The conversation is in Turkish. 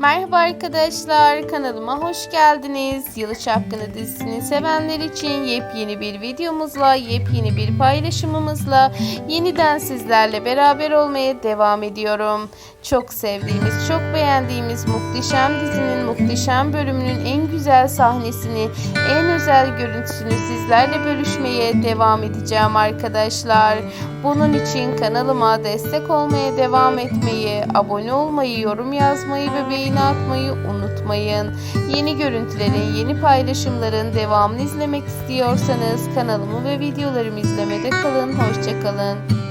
Merhaba arkadaşlar, kanalıma hoş geldiniz. Yalı Çapkını dizisini sevenler için yepyeni bir videomuzla, yepyeni bir paylaşımımızla yeniden sizlerle beraber olmaya devam ediyorum. Çok sevdiğimiz, çok beğendiğimiz muhteşem dizinin muhteşem bölümünün en güzel sahnesini, en özel görüntüsünü sizlerle bölüşmeye devam edeceğim arkadaşlar. Bunun için kanalıma destek olmaya devam etmeyi, abone olmayı, yorum yazmayı ve beğeni atmayı unutmayın. Yeni görüntülerin, yeni paylaşımların devamını izlemek istiyorsanız kanalımı ve videolarımı izlemede kalın. Hoşçakalın.